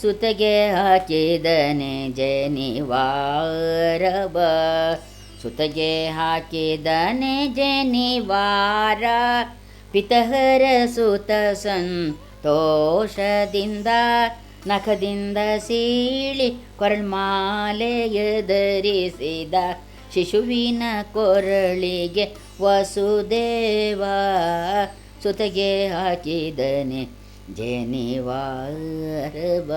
ಸುತೆಗೆ ಹಾಕಿದನೆ ಜನಿವಾರವ. ಸುತೆಗೆ ಹಾಕಿದನೆ ಜನಿವಾರ. ಪಿತಹರ ಸುತ ಸಂತೋಷದಿಂದ ನಖದಿಂದ ಸೀಳಿ ಕೊರಳ್ಮಾಲೆಯ ಧರಿಸಿದ ಶಿಶುವಿನ ಕೊರಳಿಗೆ ವಸುದೇವ. ಸುತೆಗೆ ಹಾಕಿದನೆ ಜನಿವಾರವ.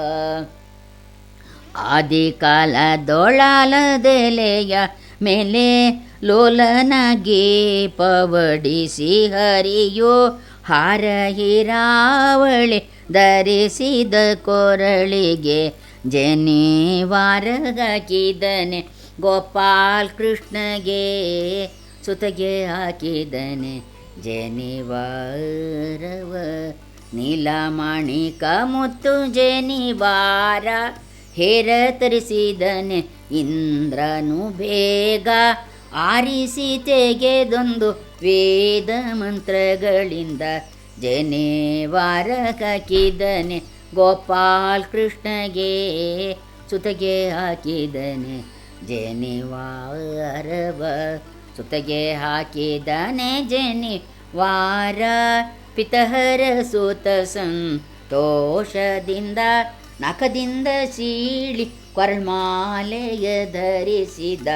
ಆದಿಕಾಲದೊಳಾಲದೆಲೆಯ ಮೇಲೆ ಲೋಲನಗೆ ಪವಡಿಸಿ ಹರಿಯೋ ಹಾರ ಹಿರಾವಳಿ ಧರಿಸಿದ ಕೊರಳಿಗೆ ಜನಿವಾರಗಾಕಿದನೆ. ಗೋಪಾಲ್ ಕೃಷ್ಣಗೆ ಸುತಗೆ ಹಾಕಿದನೆ. ಜನಿವಾರವ. ನೀಲಮಾಣಿಕ ಮುತ್ತು ಜನಿವಾರ, ಹೇರ ತರಿಸಿದನೆ ಇಂದ್ರನು ಬೇಗ. ಆರಿಸಿ ತೆಗೆದೊಂದು ವೇದ ಮಂತ್ರಗಳಿಂದ ಜನೇವಾರ ಹಾಕಿದನೆ. ಗೋಪಾಲ್ ಕೃಷ್ಣಗೆ ಸುತಗೆ ಹಾಕಿದನೆ, ಜನಿವಾರವ. ಸುತಗೆ ಹಾಕಿದನೆ ಜನಿವಾರ. ಪಿತಹರ ಸೋತ ಸಂತೋಷದಿಂದ ನಖದಿಂದ ಸೀಳಿ ಕೊರಳ್ಮಾಲೆಯ ಧರಿಸಿದ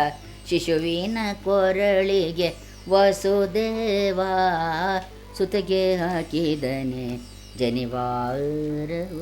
ಶಿಶುವಿನ ಕೊರಳಿಗೆ ವಸುದೇವ ಸುತಗೆ ಹಾಕಿದನೆ ಜನಿವಾರವ.